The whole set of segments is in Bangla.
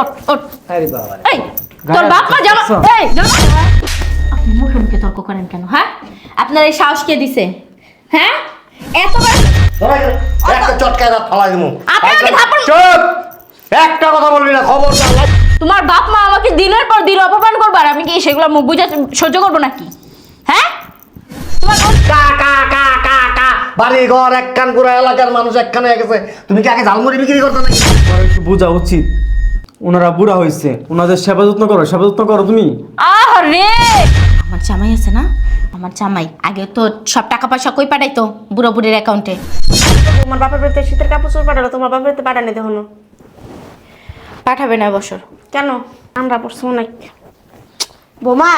ওঠ ওঠ আরে বাবা এই তোর বাপ মা জামা এই জামা আপনি মুখে মুখে তর্ক করেন কেন হ্যাঁ? আপনার এই সাহস কে দিছে? হ্যাঁ? এতবার একটা চটকায় দাঁত ফালাই দেবো আপনি আমাকে থাপ্পড়- চুপ! একটা কথা বলবি না খবর তোমার বাপ মা আমাকে দিনের পর দিন অপমান করবে আর আমি কি সেগুলো মুখ বুঝে সহ্য করব নাকি? হ্যাঁ? তোমার কোন- কা কা কা কা কা। বাড়ি ঘর এক কান পুরো এলাকার মানুষ এক কানে গেছে তুমি কি আগে ঝালমুড়ি বিক্রি করতে নাকি? বোঝা উচিত। ওনারা বুড়া হয়েছে ওনাদের সেবা যত্ন করো সেবা যত্ন করো তুমি। আহ রে আমার জামাই আছে না? আমার জামাই আগে তো সব টাকা পয়সা কই পাঠাইতো বুড়ো বুড়ির অ্যাকাউন্টে? তোমার বাপের বাড়িতে শীতের কাপড় চোপড় পাঠালো তোমার বাপের বাড়িতে পাঠানি দেখো না। পাঠাবে না বছর কেন? আমরা পড়ছো অনেক। বোমা!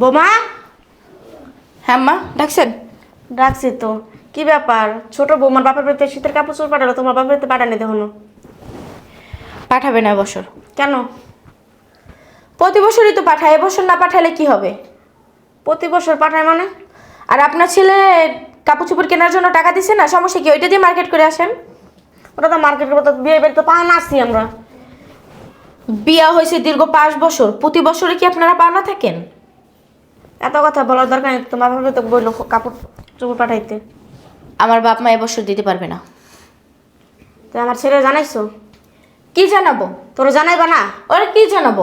বোমা! হ্যাঁ মা ডাকছেন? ডাকছি তো। কি ব্যাপার? ছোট বৌমার বাপের বাড়িতে শীতের কাপড় চোপড় পাঠালো তোমার বাপের বাড়িতে পাঠানি দেখো না। পাঠাবে না এবছর। কেন? প্রতি বছরই তো পাঠায় এবছর না পাঠালে কি হবে? প্রতি বছর পাঠায় মানে? আর আপনার ছেলে কাপড় চোপড় কেনার জন্য টাকা দিছে না? সমস্যা কি ওইটা দিয়ে মার্কেট করে আসেন? ওটা তো মার্কেট করতে বিয়ে বাড়িতে পা না আসছি আমরা। বিয়া হয়েছে দীর্ঘ পাঁচ বছর প্রতি বছরে কি আপনারা পাওনা থাকেন? এত কথা বলার দরকার নেই তোমার বাপের তো বলল কাপড় চোপড় পাঠাইতে। আমার বাপ মা এবছর দিতে পারবে না। তো আমার ছেলে জানাইছো? কি জানাব? তোরা জানাইবা না? ওরা কি জানাব?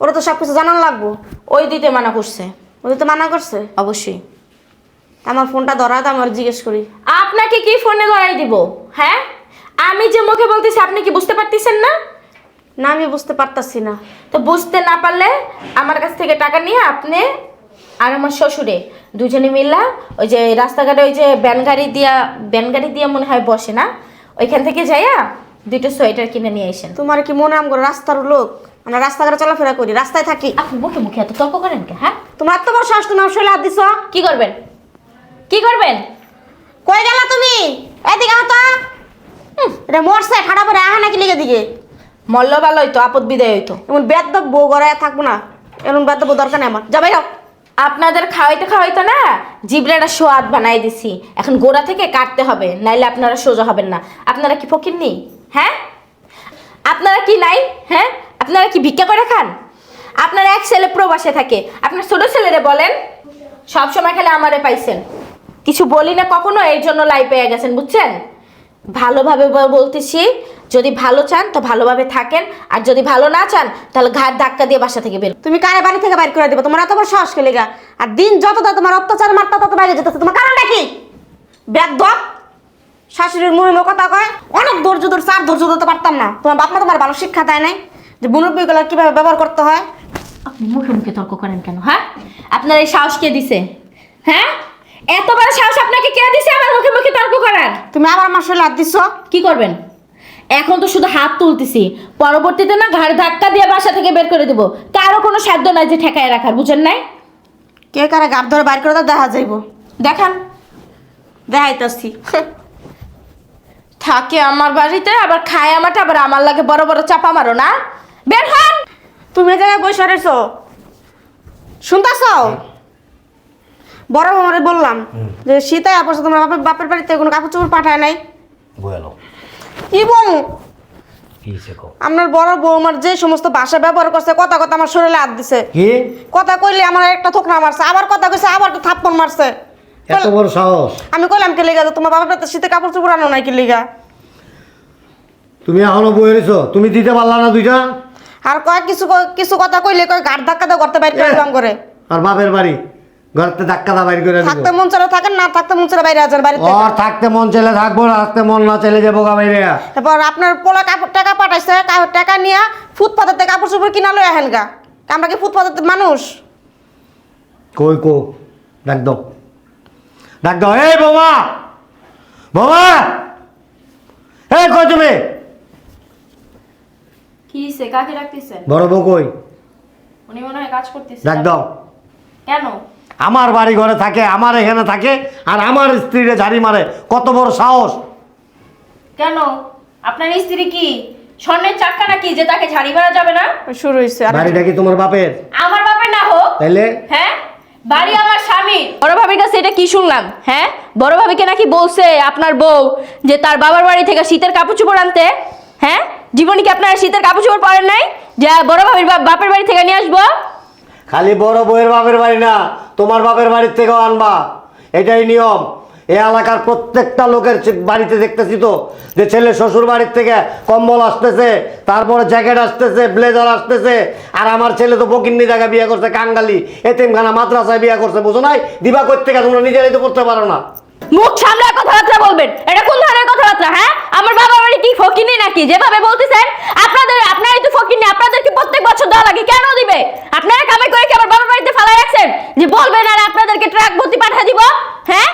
ওরা তো সব কিছু জানান লাগবো। ওই দিতে মানা করছে। ওদের তো মানা করছে? অবশ্যই। আমার ফোনটা ধরা তো আমার জিজ্ঞেস করি। আপনাকে কি ফোনে ধরাই দিব? হ্যাঁ? আমি যে মুখে বলতেছি আপনি কি বুঝতে পারতেছেন না? না আমি বুঝতে পারতাছি না। তো বুঝতে না পারলে আমার কাছ থেকে টাকা নিয়ে আপনি আর আমার শ্বশুরে দুজনে মিল্লা ওই যে রাস্তাঘাটে ওই যে ব্যান গাড়ি দিয়া ব্যান গাড়ি দিয়া মনে হয় বসে না? ওইখান থেকে যাইয়া দুটো সোয়েটার কিনে নিয়ে আসেন। তোমার কি মনে আমগো রাস্তার লোক? আমরা রাস্তাঘাটে চলাফেরা করি রাস্তায় থাকি। আপনি মুখে মুখে এত তর্ক করেন কে হ্যাঁ? তোমার এত বড় সাহস তুমি আমার শরীরে হাত দিছ? কি করবেন? কি করবেন? কই গেলা তুমি? এদিকে আহ তো এটা মরছে খারাপ করে আহা নাকি লিগে দিকে মল্ল ভালো হইতো আপদ বিদায় হইতো। এমন বেদ বউ ঘরে থাকব না। এমন বেদ দরকার নেই আমার। যাবাই যাও। আপনাদের খাওয়াইতে খাওয়াইতো না জিবরাটা সোয়াদ বানাই দিছি। এখন গোড়া থেকে কাটতে হবে নাইলে আপনারা সোজা হবেন না। আপনারা কি ফকির নেই হ্যাঁ? আপনারা কি নাই? হ্যাঁ? আপনারা কি ভিক্ষা করে খান? আপনার এক ছেলে প্রবাসে থাকে। আপনার ছোট ছেলেরে বলেন, সব সময় খেলে আমারে পাইছেন। কিছু বলি না কখনো, এর জন্য লাই পেয়ে গেছেন, বুঝছেন? ভালোভাবে বলতেছি, যদি ভালো চান তো ভালোভাবে থাকেন, আর যদি ভালো না চান, তাহলে ঘাট ধাক্কা দিয়ে বাসা থেকে বের তুমি কারে বাড়ি থেকে বাইর করে দিবে? তোমার এত বড় সাহস কে লেগা? আর দিন যত তোমার অত্যাচার মাত্রা তত বাইরে যেতেছে। তোমার কারণটা কি? বেদ শাশুড়ির মুখে মুখে কথা কয় অনেক ধৈর্য ধরছে আর ধৈর্য ধরতে পারতাম না। তোমার বাপ মা তোমার ভালো শিক্ষা দেয় নাই। যে মুরব্বীগুলো কীভাবে ব্যবহার করতে হয়? আপনি মুখে মুখে তর্ক করেন কেন হ্যাঁ? আপনার এই সাহস কে দিছে? হ্যাঁ? এত বড় সাহস আপনাকে কে দিছে আমার মুখে মুখে তর্ক করার? তুমি আবার আমার শরীরে হাত দিচ্ছ কি করবেন? এখন তো শুধু হাত তুলতেছি। পরবর্তীতে না ঘাড় ধাক্কা দিয়ে বাসা থেকে বের করে দেবো। কারও কোনো সাধ্য নাই যে ঠেকায় রাখার বুঝেন নাই? কে কারে গার ধরে বাইর করে দাও দেখা যাইব। দেখান। দেখাইতেছি। থাকে আমার বাড়িতে আবার খায় আমারটা আবার আমার লাগে বড় বড় চাপা মারো না। বের হন! তুমি এই জায়গায় বসে রয়েছ। শুনতেছ? বড় মামারে বললাম যে সীতায় আপস তোমার বাপের বাপের বাড়িতে কোনো কাপড় চোপড় পাঠায় নাই। বয়ালো কি বল? আপনার বড় বৌমার যে সমস্ত ভাষা ব্যবহার করছে কথা কথা আমার শরীরে হাত দিছে। কথা কইলে আমার একটা থোকনা মারছে আবার কথা কইছে আবার একটা থাপ্পড় মারছে। এত বড় সাহস। আমি কইলাম কি লিগা তোমার বাবার বাড়িতে শীতে কাপড় চোপড় আনো নাই কি লিগা? তুমি এখনও বয়ে রয়েছো তুমি দিতে পারলা না দুইটা? আর কয় কিছু কিছু কথা কইলে কয় গাড় ধাক্কা দাও করতে বাইরে করে দিলাম করে। আর বাপের বাড়ি ঘরতে ধাক্কা দা বাইর করে থাকতে মন চলে থাকেন না থাকতে মন চলে বাইরে আছেন বাড়িতে। ওর থাকতে মন চলে থাকব না থাকতে মন না চলে যাব গা বাইরে। এরপর আপনার পোলা কাপড় টাকা পাঠাইছে টাকা নিয়ে ফুটপাতের থেকে কাপড় চোপড় কিনা লই আহেন গা। আমরা কি ফুটপাতের মানুষ? কই কো? ডাক দাও। ডাক দাও। এই বৌমা বৌমা এই কই তুমি? কি হইছে? কাকে রাখতেছেন বড় বউ কই? উনি মনে হয় কাজ করতেছে। ডাক দাও। কেন? আমার বাড়ি ঘরে থাকে আমার এখানে থাকে আর আমার স্ত্রীরে ঝাড়ি মারে। কত বড় সাহস। কেন? আপনার স্ত্রী কি? স্বর্ণের চাক্কা নাকি যে তাকে ঝাড়ি মারা যাবে না? শুরু হয়েছে বাড়িটা কি তোমার বাপের? আমার বাপের না হোক। তাইলে? হ্যাঁ? বাড়ি আমার স্বামী। বড় ভাবির কাছে এটা কি শুনলাম? হ্যাঁ? বড় ভাবিকে নাকি বলছে আপনার বউ যে তার বাবার বাড়ি থেকে শীতের কাপড় চোপড় আনতে। হ্যাঁ? জীবনে কি আপনারা শীতের কাপড় চোপড় পরেন নাই? যে বড় ভাবির বাপ- বাপের বাড়ি থেকে নিয়ে আসব। খালি বড় বউয়ের বাপের বাড়ি না, তোমার বাপের বাড়ির থেকেও আনবা। এটাই নিয়ম। এই এলাকার প্রত্যেকটা লোকের বাড়িতে দেখতেছি তো, যে ছেলে শ্বশুর বাড়ির থেকে কম্বল আসতেছে, তারপরে জ্যাকেট আসতেছে, ব্লেজার আসতেছে, আর আমার ছেলে তো ফকিন্নি জায়গায় বিয়ে করছে, কাঙ্গালি, এতিমখানা, মাদ্রাসায় বিয়ে করছে, বুঝো নাই? দিবা থেকে তোমরা নিজেরাই তো করতে পারো না। মুখ সামলে কথাবার্তা বলবেন। এটা কোন ধরনের কথাবার্তা হ্যাঁ? আমার বাবার বাড়ি কি ফকিনি নাকি? যেভাবে বলতেছেন, আপনাদের, আপনারাই তো ফকিনি আপনাদেরকে প্রত্যেক বছর দেওয়া লাগে, কেন দিবে? আপনারা কামাই করে কি আমার বাবার বাড়িতে ফালাই রাখছেন? যে বলবেন আর আপনাদেরকে ট্রাক ভর্তি পাঠা দিব হ্যাঁ?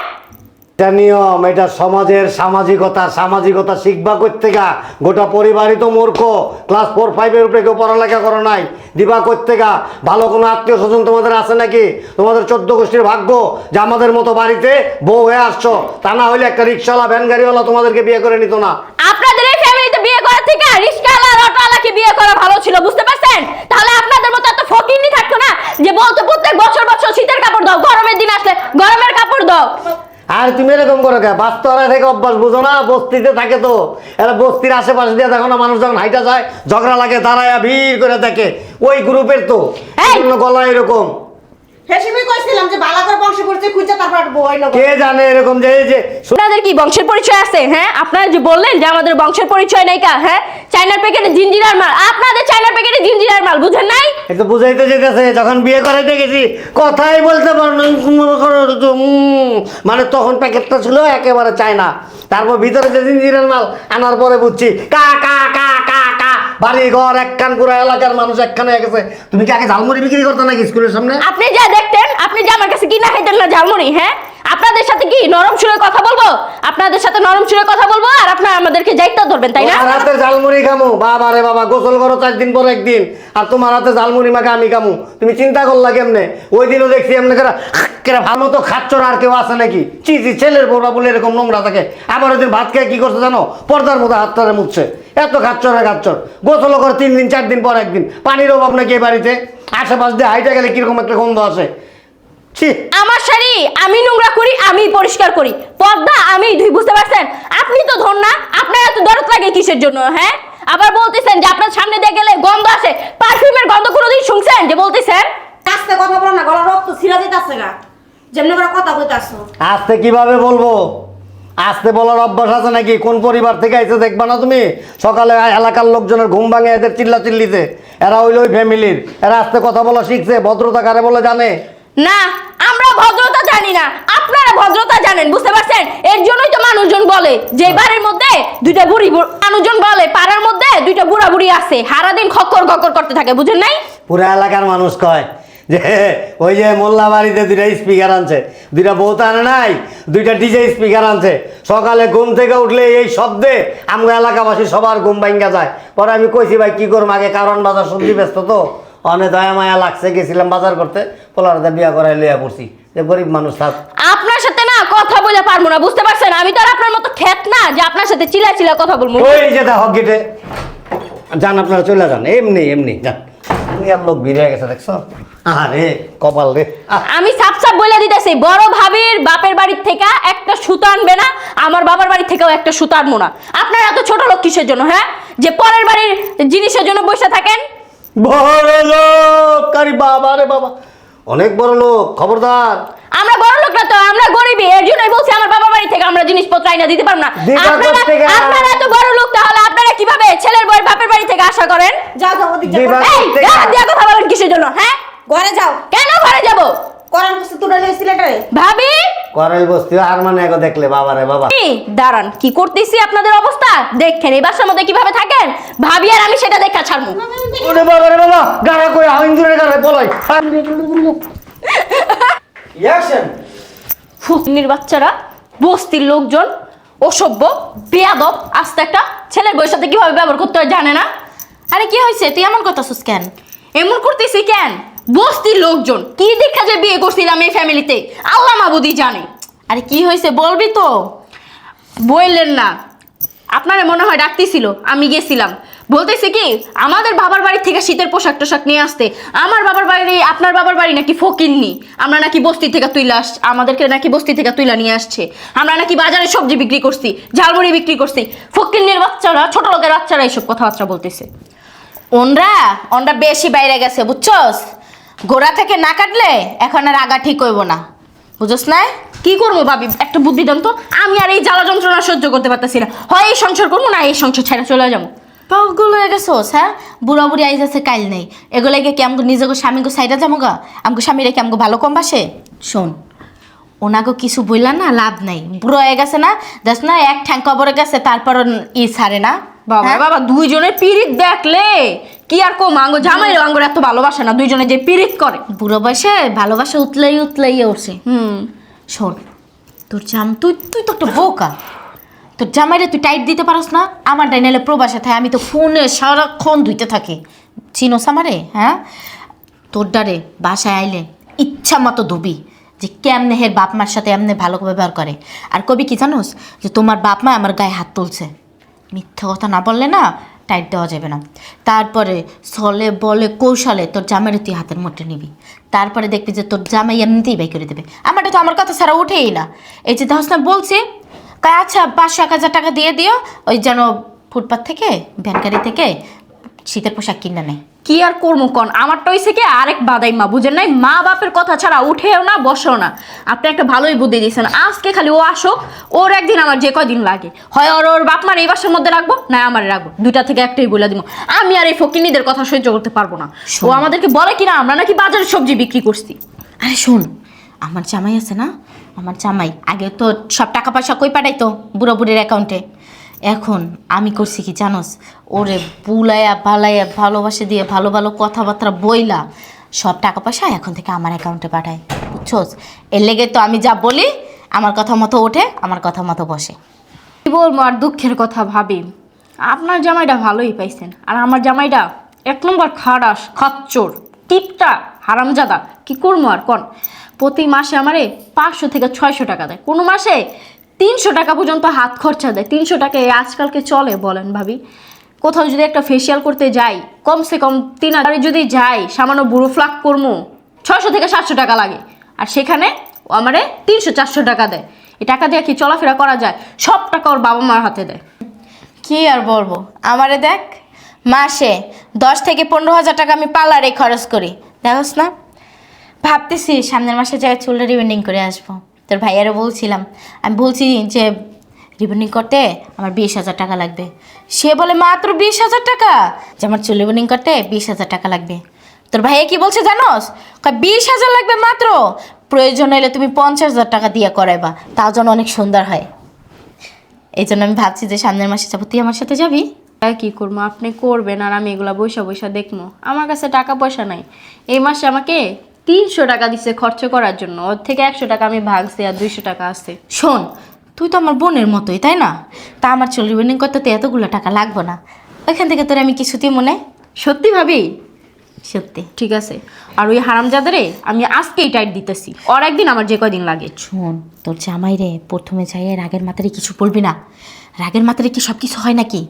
এটা নিয়ম, এটা সমাজের সামাজিকতা সামাজিকতা শিখবা করতে গা গোটা পরিবারই তো মূর্খ। ক্লাস ফোর ফাইভের উপরে কেউ পড়ালেখা করো নাই। দিবা করতে গা ভালো কোনো আত্মীয় স্বজন তোমাদের আছে নাকি? তোমাদের চোদ্দ গোষ্ঠীর ভাগ্য যে আমাদের মতো বাড়িতে বউ হয়ে আসছো, তা না হলে একটা রিক্সাওয়ালা, ভ্যান গাড়িওয়ালা তোমাদেরকে বিয়ে করে নিত না। আপনাদের এই ফ্যামিলিতে বিয়ে করার থেকে রিস্কাওয়ালা আর অটোওয়ালাকে বিয়ে করা ভালো ছিল, বুঝতে পারছেন? তাহলে আপনাদের মতো এত ফকিনি থাকতো না যে বলতো প্রত্যেক বছর বছর শীতের কাপড় দাও, গরমের দিন আসলে গরমের কাপড় দাও। আর তুমি এরকম করো কে? বাস্তরা থেকে অভ্যাস বুঝো না বস্তিতে থাকে তো। এরা বস্তির আশেপাশে দিয়ে দেখো না মানুষ যখন হাইটা যায় ঝগড়া লাগে দাঁড়ায় ভিড় করে থাকে ওই গ্রুপের তো। গলা এরকম। হেসিমি কইছিলাম যে বালা বংশ করছে খুঁজে তারপর বই নেব কে জানে এরকম যে যে আপনাদের কি বংশের পরিচয় আছে হ্যাঁ? আপনারা যে বললেন যে আমাদের বংশের পরিচয় নেই কা হ্যাঁ? প্যাকেটে জিঞ্জিরার মাল। আপনাদের চাইনার প্যাকেটে জিঞ্জিরার মাল বুঝেন নাই? একটু বুঝাইতে যেতেছে যখন বিয়ে করাইতে গেছি কথাই বলতে। মানে তখন প্যাকেটটা ছিল একেবারে চায়না। তারপর ভিতরে যে জিঞ্জিরের মাল আনার পরে বুঝছি কা কা কা বাড়ি ঘর এক কান পুরো এলাকার মানুষ একখানে গেছে। তুমি কি আগে ঝালমুড়ি বিক্রি করতে নাকি স্কুলের সামনে? আপনি যা দেখতেন আপনি যে আমার কাছে কি না খাইতেন না, ঝালমুড়ি হ্যাঁ? আপনাদের সাথে কি নরম সুরে কথা বলব? আপনাদের সাথে নরম সুরে কথা বলব আর আপনারা আমাদেরকে যাইতে ধরবেন, তাই না? তোমার হাতে ঝালমুড়ি খামু। বাবা রে বাবা, গোসল করো চার দিন পর একদিন। আর তোমার হাতে ঝালমুড়ি মাখে আমি খামু। তুমি চিন্তা করলা কেমনে? ওই দিনও দেখছি এমনি করে, কেরা ভালো তো খাচ্ছ না আর কেউ আছে নাকি? চি চি ছেলের বড়া বলে এরকম নোংরা থাকে। আবার ওই দিন ভাত খেয়ে কি করছে জানো? পর্দার মতো হাত টারে মুছছে। এত খাচ্ছর আর খাচ্ছর গোসল করে তিন দিন, চার দিন পর একদিন। পানির অভাব নাকি এই বাড়িতে? আশেপাশ দিয়ে হাইটা গেলে কীরকম একটা গন্ধ আসে? ছি আমার শাড়ি আমি নোংরা করি আমি পরিষ্কার করি। পর্দা আমি ধুই বুঝতে পারছেন? আপনি তো ধর না আপনার এত দরদ লাগে কিসের জন্য হ্যাঁ? আবার বলতেছেন যে আপনার সামনে দিয়ে গেলে গন্ধ আসে। পারফিউমের গন্ধ কোনোদিন শুনছেন যে বলতেছেন? আস্তে কথা বলো না গলা রক্ত ছিঁড়া দিতেছে গা। যেমনি করে কথা কইতাছো আস্তে কীভাবে বলব? আস্তে বলার অভ্যাস আছে নাকি? কোন পরিবার থেকে আইছে দেখবা না তুমি? সকালে এলাকার লোকজনের ঘুম ভাঙে এদের চিল্লা চিল্লিতে এরা হইল ওই ফ্যামিলির এরা আস্তে কথা বলা শিখছে ভদ্রতা কারে বলে জানে? না আমরা ভদ্রতা জানি না। আপনারা ভদ্রতা জানেন বুঝতে পারছেন? এর জন্যই তো মানুষজন বলে যে বাড়ির মধ্যে দুইটা বুড়ি মানুষজন বলে পাড়ার মধ্যে দুইটা বুড়া বুড়ি আছে। সারাদিন খক্কর খক্কর করতে থাকে বুঝেন নাই? পুরো এলাকার মানুষ কয় যে ওই যে মোল্লা বাড়িতে দুইটা স্পিকার আনছে। দুইটা বউ তো আনে নাই দুইটা ডিজে স্পিকার আনছে। সকালে ঘুম থেকে উঠলে এই শব্দে আমরা এলাকাবাসী সবার ঘুম ভাঙ্গা যায়। পরে আমি কইছি ভাই কি করব আগে? কারণ বাজার সবজি ব্যস্ত তো। অনেক দয়া মায়া লাগছে গেছিলাম বাজার করতে। পোলারতে বিয়া করাই লইয়া পড়ছি। যে গরিব মানুষ থাক। আপনার সাথে না কথা বলে পারব না বুঝতে পারছেন? আমি তো আর আপনার মতো খেত না যে আপনার সাথে চিলা চিলা কথা বলব। ওই যে দেখো গেটে। যান আপনারা চলে যান। এমনি এমনি। যান। দুনিয়ার লোক ভিড় গেছে দেখছ? আরে কপাল রে। আমি সাপ সাপ বলে দিতেছি বড় ভাবির বাপের বাড়ির থেকে একটা সুতো আনবে না আমার বাবার বাড়ি থেকেও একটা সুতো আনব না। আপনার এত ছোট লোক কিসের জন্য হ্যাঁ? যে পরের বাড়ির জিনিসের জন্য বসে থাকেন? বড় লোক কারি বাবা রে বাবা। অনেক বড় লোক খবরদার। আমরা বড় লোক না তো আমরা গরিবই এর জন্যই বলছি আমার বাবা বাড়ি থেকে আমরা জিনিসপত্র আইনা দিতে পারব না। আপনারা আপনারা এত বড় লোক তাহলে আপনারা কীভাবে ছেলের বই বাপের বাড়ি থেকে আশা করেন? যাও যাও ওদিকে যাও এই দিয়া কথা বলেন কিসের জন্য হ্যাঁ? ঘরে যাও। কেন ঘরে যাব? করার কিছু তুলে নিয়ে সিলেটারে ভাবি? করেল বস্তি আর মানে এগো দেখলে বাবা রে বাবা। এই, দাঁড়ান কি করতেছি আপনাদের অবস্থা? দেখেন এই বাসার মধ্যে কীভাবে থাকেন? ভাবি আর আমি সেটা দেখা ছাড়বো। ওরে বাবা রে বাবা গাড়া গাড়া বলাই ফুকনির বাচ্চারা বস্তির লোকজন অসভ্য বেয়াদব আস্তে একটা ছেলের বউয়ের সাথে কীভাবে ব্যবহার করতে হয় জানে না? আরে কি হয়েছে? তুই এমন করতেছিস কেন? এমন করতেছি কেন? বস্তির লোকজন, কি দেখা যে বিয়ে করছিলাম এই ফ্যামিলিতে আল্লাহ মাবুদি জানে। আরে কি হয়েছে বলবি তো? বললেন না। আপনারা মনে হয় ডাকতেছিল, আমি গেছিলাম। বলতেছে কি, আমাদের বাবার বাড়ি থেকে শীতের পোশাক টোশাক নিয়ে আসতে। আমার বাবার বাড়ি আপনার বাবার বাড়ি নাকি ফকিননি। আমরা নাকি বস্তি থেকে তুইলা আস আমাদেরকে নাকি বস্তি থেকে তুইলা নিয়ে আসছে। আমরা নাকি বাজারে সবজি বিক্রি করছি, ঝালমুড়ি বিক্রি করছি। ফকিন্নির বাচ্চারা, ছোট লোকের বাচ্চারা এইসব কথাবার্তা বলতেছে। ওনরা ওনরা বেশি বাইরে গেছে, বুঝছস? গোড়া থেকে না কাটলে এখন আর আগা ঠিক হইব না। বুঝছস না কি করব ভাবি? একটা বুদ্ধি দেন তো। আমি আর এই জ্বালা যন্ত্রণা সহ্য করতে পারতেছি না। হয় এই সংসার করব না এই সংসার ছেড়ে চলে যাব। পাগল হয়ে গেছোস হ্যাঁ? বুড়া বুড়ি আইজ আছে কাইল নেই। এগুলোকে কি আমগো নিজেকে স্বামীকে সাইডে যাব গা? আমগো স্বামীরা কি আমগো ভালো কম বাসে শোন ওনাকে কিছু বললা না লাভ নাই। বুড়ো হয়ে গেছে না দেখ না এক ঠ্যাং কবরে গেছে তারপর ই ছাড়ে না। বাবা হ্যাঁ? বাবা দুইজনের পিরিত দেখলে কি আর কম? আঙ্গ জামাই আঙ্গুর এত ভালোবাসে না দুইজনে যে পিরিত করে। বুড়ো বয়সে ভালোবাসা উতলাই উতলাই উঠছে হুম। শোন তোর জাম তুই তুই তো একটা বোকা। তোর জামাইরে তুই টাইট দিতে পারস না আমার ডাইনালে প্রবাসে থাকে আমি তো ফোনে সারাক্ষণ ধুইতে থাকি। চিনোস আমারে হ্যাঁ? তোর ডারে বাসায় আইলে ইচ্ছা মতো ধুবি যে কেমনে হের বাপ মার সাথে এমনি ভালো ব্যবহার করে। আর কবি কি জানোস যে তোমার বাপ মা আমার গায়ে হাত তুলছে। মিথ্যা কথা না বললে না টাইট দেওয়া যাবে না। তারপরে সলে বলে কৌশলে তোর জামাইরে তুই হাতের মধ্যে নিবি। তারপরে দেখবি যে তোর জামাই এমনিতেই বাই করে দেবে। আমারটা তো আমার কথা সারা উঠেই না। এই যে দাহস না বলছি আচ্ছা পাঁচশো এক হাজার টাকা দিয়ে দিও, ওই যেন ফুটপাথ থেকে ভ্যানগাড়ি থেকে শীতের পোশাক কিনে নেয় কি আর করব কন? আমারটা হইছে কি আরেক বাদাই মা বুঝেন নাই? মা বাপের কথা ছাড়া উঠেও না বসেও না। আপনি একটা ভালোই বুদ্ধি দিয়েছেন। আজকে খালি ও আসুক ওর একদিন আমার যে কদিন লাগে। হয় ওর ওর বাপ মার এই বাসার মধ্যে রাখব না আমার রাখব। দুইটা থেকে একটাই বলে দিব। আমি আর এই ফকিনীদের কথা সহ্য করতে পারব না। ও আমাদেরকে বলে কিনা আমরা নাকি বাজারে সবজি বিক্রি করছি। আরে শোন আমার জামাই আছে না? আমার জামাই আগে তো সব টাকা পয়সা কই পাঠাইতো বুড়ো বুড়ির অ্যাকাউন্টে এখন আমি করছি কি জানোস? ওরে বুলাইয়া বালাইয়া ভালোবাসে দিয়ে ভালো ভালো কথাবার্তা বইলা সব টাকা পয়সা এখন থেকে আমার অ্যাকাউন্টে পাঠায়। বুঝছোস? এর লেগে তো আমি যা বলি, আমার কথা মতো ওঠে, আমার কথা মতো বসে। কি বলব আর দুঃখের কথা ভাবি। আপনার জামাইটা ভালোই পাইছেন, আর আমার জামাইটা এক নম্বর খারাস, খচ্চর, টিপটা হারামজাদা। কি করব আর কন? প্রতি মাসে আমারে পাঁচশো থেকে ছয়শো টাকা দেয়। কোনো মাসে তিনশো টাকা পর্যন্ত হাত খরচা দেয়। তিনশো টাকা আজকালকে চলে বলেন ভাবি। কোথাও যদি একটা ফেসিয়াল করতে যাই, কমসে কম তিন হাজারে যদি যাই, সামান্য বুড়ো ফ্লাক করব ছয়শো থেকে সাতশো টাকা লাগে। আর সেখানে আমারে তিনশো চারশো টাকা দেয়। এই টাকা দিয়ে কি চলাফেরা করা যায়? সব টাকা ওর বাবা মার হাতে দেয়। কি আর বলব? আমারে দেখ, মাসে দশ থেকে পনেরো হাজার টাকা আমি পার্লারে খরচ করি। দেখোস না? ভাবতেছি সামনের মাসে জায়গায় চুলটা রিবেন্ডিং করে আসব। তোর ভাইয়ারও বলছিলাম, আমি বলছি যে রিবেন্ডিং করতে আমার বিশ হাজার টাকা লাগবে। সে বলে, মাত্র বিশ হাজার টাকা? যে আমার চুল রিবেন্ডিং করতে বিশ হাজার টাকা লাগবে। তোর ভাইয়া কি বলছে জানোস? বিশ হাজার লাগবে মাত্র? প্রয়োজন হলে তুমি পঞ্চাশ হাজার টাকা দিয়ে করাইবা, তাও যেন অনেক সুন্দর হয়। এই জন্য আমি ভাবছি যে সামনের মাসে যাব। তুই আমার সাথে যাবি? আর কি করব? আপনি করবেন আর আমি এগুলা বৈশা বৈশা দেখব। আমার কাছে টাকা পয়সা নাই। এই মাসে আমাকে তিনশো টাকা দিচ্ছে খরচ করার জন্য। ওর থেকে একশো টাকা আমি ভাগছি আর দুইশো টাকা আছে। শোন, তুই তো আমার বোনের মতোই, তাই না? তা আমার চুল রিবেন্ডিং করতে তো এতগুলো টাকা লাগবে না। ওইখান থেকে তোর আমি কিছুতেই মনে সত্যি ভাবি? সত্যি, ঠিক আছে। আর ওই হারামজাদারে আমি আজকেই টাইট দিতেছি। ওর একদিন আমার যে কয়দিন লাগে। শোন, তোর জামাই রে, প্রথমে যাই রাগের মাথারে কিছু বলবি না। রাগের মাথারে কি সব কিছু হয় নাকি?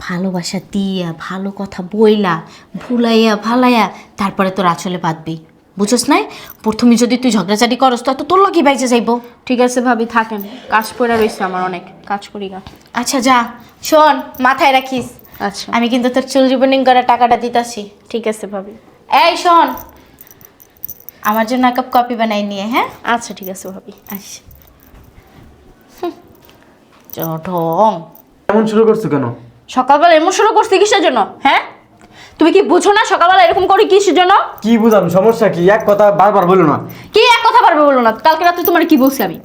ভালোবাসা দিয়া, ভালো কথা বইলা, ভুলাইয়া, ভালাইয়া, তারপরে তোর আঁচলে বাঁধবি। বুঝোস নাই? প্রথমে যদি তুই ঝগড়াঝাটি করস তো তোর লগি বাইজে যাইবো। ঠিক আছে ভাবি থাকেন। কাজ করে রয়েছে আমার অনেক। কাজ করি গা। আচ্ছা যা। শোন মাথায় রাখিস। আচ্ছা। আমি কিন্তু তোর চুল রিবনিং করার টাকাটা দিতাছি। ঠিক আছে ভাবি। এই শোন। আমার জন্য এক কাপ কপি বানাই নিয়ে হ্যাঁ? আচ্ছা ঠিক আছে ভাবি। আচ্ছা ঢং এমন শুরু করছ কেন? সকালবেলা এমন শুরু করছি কিসের জন্য হ্যাঁ? তুমি কি বুঝো না সকালবেলা এরকম করি কিসের জন্য কি বুঝাম? সমস্যা কি? এক কথা বারবার বলো না। কি এক কথা পারবে বলো না? কালকে রাতে তোমার কি বলছি আমি?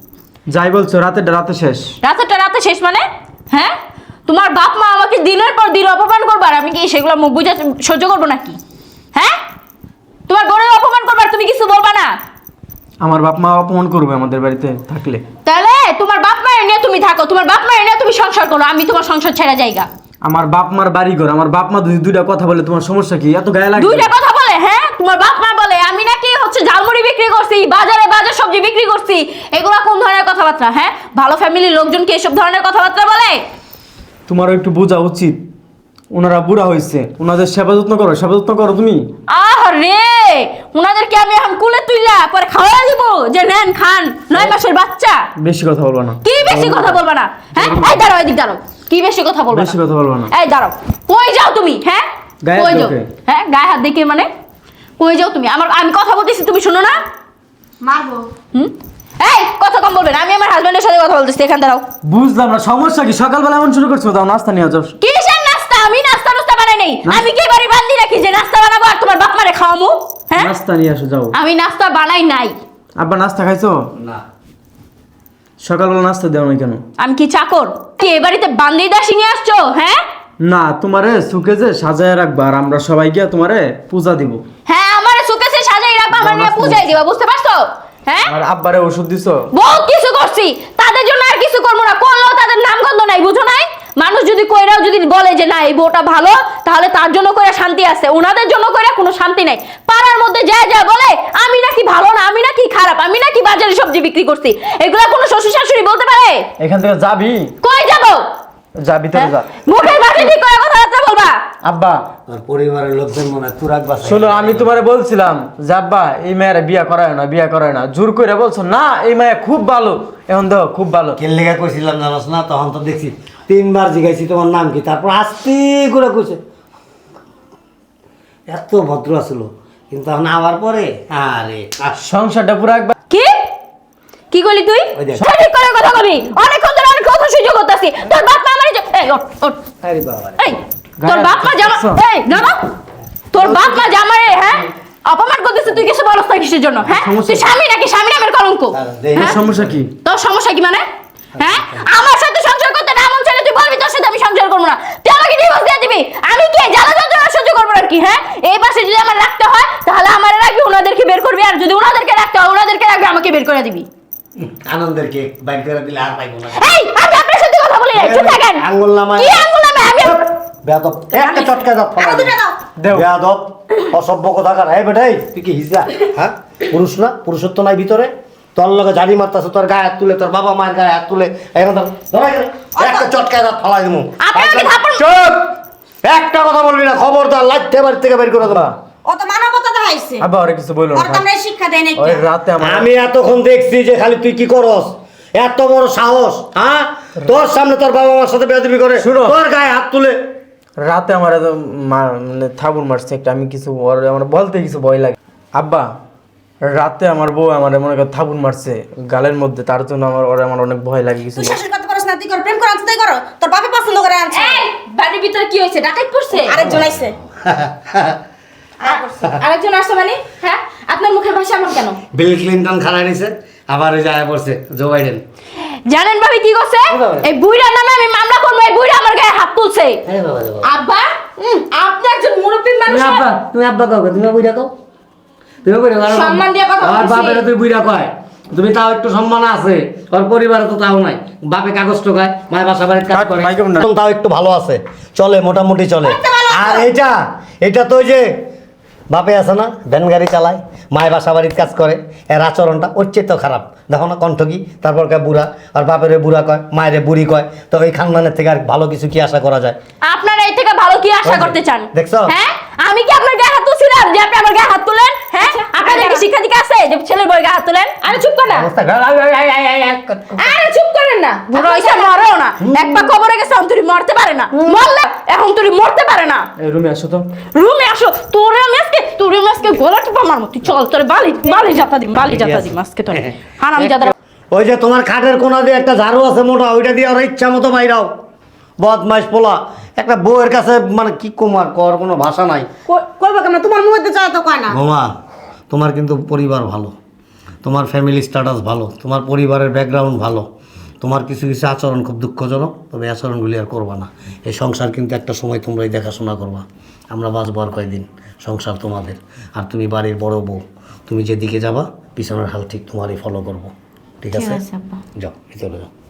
যাই বলছো রাতে রাতে শেষ। রাতেরটা রাতে শেষ মানে? হ্যাঁ? তোমার বাপ মা আমাকে দিনের পর দিন অপমান করবে আর আমি কি সেগুলো মুখ বুঝে সহ্য করব নাকি? হ্যাঁ? তোমার বোনের অপমান করবে আর তুমি কিছু বলবা না? আমার বাপ মা অপমান করবে আমাদের বাড়িতে থাকলে। তাহলে তোমার বাপ মায়ের নিয়ে তুমি থাকো। তোমার বাপ মায়ের নিয়ে তুমি সংসার করো। আমি তোমার সংসার ছেড়ে যাইগা। আমার বাপ মার বাড়ি ঘর আমার বাপ মা দুই দুইটা কথা বলে তোমার সমস্যা কি? এত গায়ে লাগে দুইটা কথা বলে হ্যাঁ? তোমার বাপ মা বলে আমি নাকি হচ্ছে ঝালমুড়ি বিক্রি করছি বাজারে বাজার সবজি বিক্রি করছি। এগুলা কোন ধরনের কথাবার্তা হ্যাঁ? ভালো ফ্যামিলির লোকজন কি এসব ধরনের কথাবার্তা বলে? তোমারও একটু বোঝা উচিত। ওনারা বুড়া হয়েছে ওনাদের সেবা যত্ন করো সেবা যত্ন করো তুমি। আরে ওনাদেরকে আমি এখন কুলে তুইলা পরে খাওয়া দিব। যে নেন খান নয় মাসের বাচ্চা। বেশি কথা বলব না। কি বেশি কথা বলবা না? হ্যাঁ? এই দাঁড়াও এদিক দাঁড়াও। কি বেশি কথা বলবা বেশি কথা বলব না। এই দাঁড়াও। কই যাও তুমি হ্যাঁ? গায়ে হাত কই যাও? দেখে। হ্যাঁ গায়ে হাত দেখে মানে? কই যাও তুমি? আমার আমি কথা বলতেছি তুমি শোনো না? মারবো। হুম? এই কথা কম বলবেন আমি আমার হাজবেন্ডের সাথে কথা বলতেছি এখান দাঁড়াও। বুঝলাম না সমস্যা কি? সকালবেলা এমন শুরু করছ দাও নাস্তা নিয়ে যাও। কিসের নাস্তা? আমি নাস্তা নাস্তা বানাই নাই। আমি কি বাড়ি বান্ধি রাখি যে নাস্তা বানাবো আর তোমার বাপ মারে খাওয়ামু? হ্যাঁ? নাস্তা নিয়ে আসো যাও। আমি নাস্তা বানাই নাই। আব্বা নাস্তা খাইছো? না। সকালবেলা নাস্তা দেওয়া নাই কেন? আমি কি চাকর? কি এ বাড়িতে বান্দি দাসি নিয়ে আসছো হ্যাঁ? না তোমারে সুকেজে সাজায় রাখবা আর আমরা সবাই গিয়া তোমারে পূজা দিব। হ্যাঁ আমারে সুকেজে সাজায় রাখবা আমার নিয়ে পূজাই দিবা বুঝতে পারছ? হ্যাঁ? আর আব্বারে ওষুধ দিছো? বহুত কিছু করছি তাদের জন্য আর কিছু করব না করলেও তাদের নাম গন্ধ নাই বুঝো নাই? মানুষ যদি কইরাও যদি বলে যে না এই বউটা ভালো তাহলে তার জন্য কইরা শান্তি আছে। ওনাদের জন্য কইরা কোনো শান্তি নাই। পাড়ার মধ্যে যা যা বলে আমি নাকি ভালো না আমি নাকি খারাপ আমি নাকি বাজারে সবজি বিক্রি করছি। এগুলা কোনো শ্বশুর শাশুড়ি বলতে পারে? এখান থেকে যাবি? কই যাব? যা ভিতরে যা। মুখের ভাষা ঠিক করে কথাবার্তা বলবা। আব্বা। আর পরিবারের লোকজন মনে হয় তুরাক বাসা শোনো আমি তোমারে বলছিলাম যে আব্বা এই মেয়েরা বিয়া করায় না বিয়া করায় না। জোর করে বলছো না এই মেয়ে খুব ভালো। এখন দেখো খুব ভালো। কেন লেখা কইছিলাম জানাস না? তখন তো দেখছি তিনবার জিজ্ঞাসি তোমার নাম কি? তারপর আস্তে করে কইছে। এত ভদ্র আসলো কিন্তু এখন আবার পরে? আরে আস সংসারটা পুরো একবার কি? কি করলি তুই? ওই দেখ। ঠিক করে কথা বলবি অনেকক্ষণ ধরে অনেক কথা সহ্য করতেছি। তোর বাপ মা আমারই যে- এই ওঠ, ওঠ। আরে বাবা এই তোর বাপ মা জামা? এই জামা। তোর বাপ মা জামা রে হ্যাঁ? অপমান করতেছে তুই কিছু বলস না কিসের জন্য হ্যাঁ? তুই স্বামী নাকি স্বামী নামের কলঙ্ক? দেখি। হ্যাঁ? সমস্যা কি? তোর সমস্যা কি মানে? হ্যাঁ? আমার সাথে সংসার বলবি তোর সাথে আমি সংসার করব না। তুই আমাকে ডিভোর্স দিয়ে দিবি? আমি কি জ্বালা যন্ত্রণা সহ্য করব না কি হ্যাঁ? এই পাশে যদি আমার রাখতে হয় তাহলে আমার রাখবি ওনাদেরকে বের করবি আর যদি ওনাদেরকে রাখতে হয় ওনাদেরকে রাখবি আমাকে বের করে দিবি। আনন্দের কেক বাইর করে দিলে আর পাইবো না। এই আমি আপনার সাথে কথা বলি না চুপ থাকেন। আঙ্গুল নামায় কি আঙ্গুল নামায় আমি বেয়াদব একটা চটকা দাও আরও দাও। বেয়াদব অসভ্য কথাকার। এই বেটাই তুই কি হিজা হ্যাঁ? পুরুষ না? পুরুষত্ব নাই ভিতরে? তোর লগে জারি মারতাছে তোর গায়ে হাত তুলে তোর বাবা মায়ের গায়ে হাত তুলে এখন ধর ধরা গেলে একটা চটকা দাঁত ফলাই দিমু। আপনি চুপ! একটা কথা বলবি না খবরদার লাইতে বাড়ি থেকে বের করে দেবা। ও মানবতা দেখাইছে। আব্বা ওরে কিছু বলল ওর তো শিক্ষা দেয় নাই রাতে আমি এতক্ষণ দেখছি যে খালি তুই কি করস? এত বড় সাহস হ্যাঁ? তোর সামনে তোর বাবা মার সাথে বেয়াদবি করে শুনো। তোর গায়ে হাত তুলে। রাতে আমার এত মা- মানে থাবুর মারছে একটা আমি কিছু আমার বলতে কিছু ভয় লাগে। আব্বা রাতে আমার বউ আমার মনে করে থাবুন মারছে গালের মধ্যে তার জন্য আমার ওর আমার অনেক ভয় লাগে কিছু তুই শাশুড়ি করতে পারছ না তুই কর প্রেম করে আনতে তুই করো। তোর বাপে পছন্দ করে আনছে। এই বাড়ির ভিতরে কি হয়েছে? ডাকাত পড়ছে? আরেকজন আইছে আরেকজন আসছে মানে? হ্যাঁ? আপনার মুখের ভাষা এমন কেন? বিল ক্লিনটন খাড়াই নিছে আবার ওই যায় পড়ছে জো বাইডেন। জানেন ভাবি কি করছে? এই বুইড়ার নামে আমি মামলা করব এই বুইড়া আমার গায়ে হাত তুলছে। আব্বা আপনি একজন মুরব্বী মানুষ আব্বা তুমি আব্বা কাও তুমি বুইরা কাও? তুমি সম্মান দিয়ে কথা আর বাপের তুই বুইরা কয় তুমি তাও একটু সম্মান আছে ওর পরিবারে তো তাও নাই। বাপে কাগজ টোকায় মায়ের বাসা বাড়ির কাজ করে। তাও একটু ভালো আছে। চলে মোটামুটি চলে। আর এটা এটা তো যে বাপে আছে না ভ্যান গাড়ি চালায় মায়ের বাসা বাড়ির কাজ করে। এর আচরণটা ওর চেয়ে তো খারাপ। দেখো না কণ্ঠ কি? তারপর কয় বুড়া? আর বাপের বুড়া কয় মায়ের বুড়ি কয়। তো এই খানদানের থেকে আর ভালো কিছু কি আশা করা যায়? আপনারা এই থেকে ভালো কি আশা করতে চান? দেখছ? হ্যাঁ? আমি কি আপনার গায়ে হাত তুলছিলাম? যে আপনি আমার গায়ে হাত তুলেন? হ্যাঁ? আপনাদের কি শিক্ষা দিকে আছে যে ছেলের বই গায়ে হাত তুলেন? আরে চুপ কর না। অবস্থা খারাপ। আই, আই, আই, আই, আই, আরে চুপ করেন না। বুড়ো হইছে মরেও না। এক পা কবরে গেছে তুই মরতে পারে না। মরলে এখন তুই মরতে পারে না। এই রুমে আসো তো। রুমে আসো। তোরে আমি আজকে তোরে আমি আজকে গলা টিপা মারবো। তুই চল তোরে বালি বালি যাতা দিম বালি যাতা দিম আজকে তোরে। হারাম যাতা ওই যে তোমার খাটের কোনা দিয়ে একটা ঝাড়ু আছে মোটা ওইটা দিয়ে ওরা ইচ্ছা মতো বাইরাও। বদমাইশ পোলা। একটা বউয়ের কাছে মানে কি কুমার কর কোনো ভাষা নাই। কইবা কেন তোমার চায় তো কয় না। বোমা তোমার কিন্তু পরিবার ভালো। তোমার ফ্যামিলি স্ট্যাটাস ভালো। তোমার পরিবারের ব্যাকগ্রাউন্ড ভালো। তোমার কিছু কিছু আচরণ খুব দুঃখজনক তবে আচরণগুলি আর করবা না। এই সংসার কিন্তু একটা সময় তোমরাই দেখাশোনা করবা। আমরা বাঁচবো আর কয়দিন? সংসার তোমাদের। আর তুমি বাড়ির বড় বউ। তুমি যেদিকে যাবা পিছনের হাল ঠিক তোমারই ফলো করব। ঠিক আছে? আছে, যাও ভিতরে যাও।